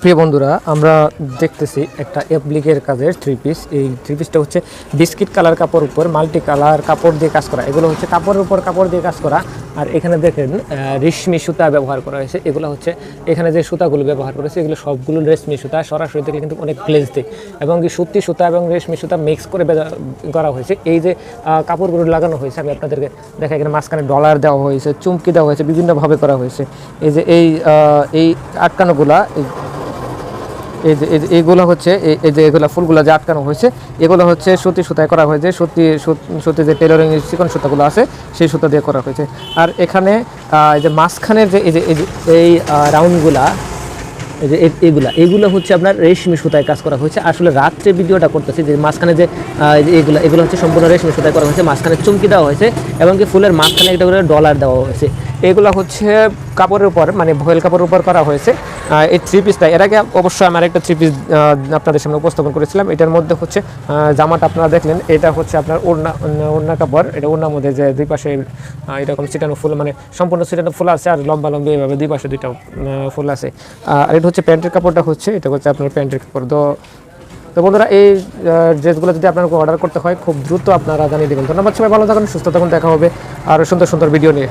প্রিয় বন্ধুরা, আমরা দেখতেছি একটা অ্যাপ্লিকের কাজের থ্রি পিস এই থ্রি পিসটা হচ্ছে বিস্কিট কালার কাপড় উপর, মাল্টি কালার কাপড় দিয়ে কাজ করা। এগুলো হচ্ছে কাপড়ের উপর কাপড় দিয়ে কাজ করা। আর এখানে দেখেন রেশমি সুতা ব্যবহার করা হয়েছে। এগুলো হচ্ছে, এখানে যে সুতাগুলো ব্যবহার করেছে এগুলো সবগুলো রেশমি সুতা, সরাসরি দেখলে কিন্তু অনেক গ্লেজ দেয় এবং সত্যি সুতা এবং রেশমি সুতা মিক্স করে করা হয়েছে। এই যে কাপড়গুলো লাগানো হয়েছে, আমি আপনাদেরকে দেখা এখানে মাঝখানে ডলার দেওয়া হয়েছে, চুমকি দেওয়া হয়েছে, বিভিন্নভাবে করা হয়েছে। এই যে এই এই আটকানোগুলা এই যে, এই এইগুলো হচ্ছে, এই- যে এগুলো ফুলগুলো যে আটকানো হয়েছে, এগুলো হচ্ছে সুতি সুতায় করা হয়েছে, সুতি, সুত- যে টেলারিং চিকন সুতাগুলো আছে, সেই সুতা দিয়ে করা হয়েছে। আর এখানে এই যে মাঝখানের যে, এই যে, এই রাউন্ডগুলা এই যে এইগুলা, এইগুলো হচ্ছে আপনার রেশমি সুতায় কাজ করা হয়েছে। আসলে রাত্রে ভিডিওটা করতেছি যে মাঝখানে যে এইগুলো, এগুলো হচ্ছে সম্পূর্ণ রেশমি সুতায় করা হয়েছে, মাঝখানে চুমকি দেওয়া হয়েছে, এবং কি ফুলের মাঝখানে একটা করে ডলার দেওয়া হয়েছে। এগুলো হচ্ছে কাপড়ের উপর মানে ভয়েল কাপড়ের উপর করা হয়েছে। এই থ্রি পিসটা এর আগে অবশ্যই আমার একটা থ্রি পিস আপনাদের সামনে উপস্থাপন করেছিলাম। এটার মধ্যে হচ্ছে জামাটা আপনারা দেখলেন, এটা হচ্ছে আপনার ওড়না ওড়না কাপড়। এটা ওড়নার মধ্যে যে দুই পাশে এরকম ছিটানো ফুল মানে সম্পূর্ণ ছিটানো ফুল আছে আর লম্বা লম্বি এইভাবে দুই পাশে দুইটা ফুল আছে। আর এটা হচ্ছে প্যান্টের কাপড়টা হচ্ছে, এটা হচ্ছে আপনার প্যান্টের কাপড়। তো তো বন্ধুরা, এই ড্রেসগুলো যদি আপনার অর্ডার করতে হয়, খুব দ্রুত আপনারা জানিয়ে দেবেন। ধন্যবাদ সবাই, ভালো থাকুন, সুস্থ থাকুন, দেখা হবে আর সুন্দর সুন্দর ভিডিও নিয়ে।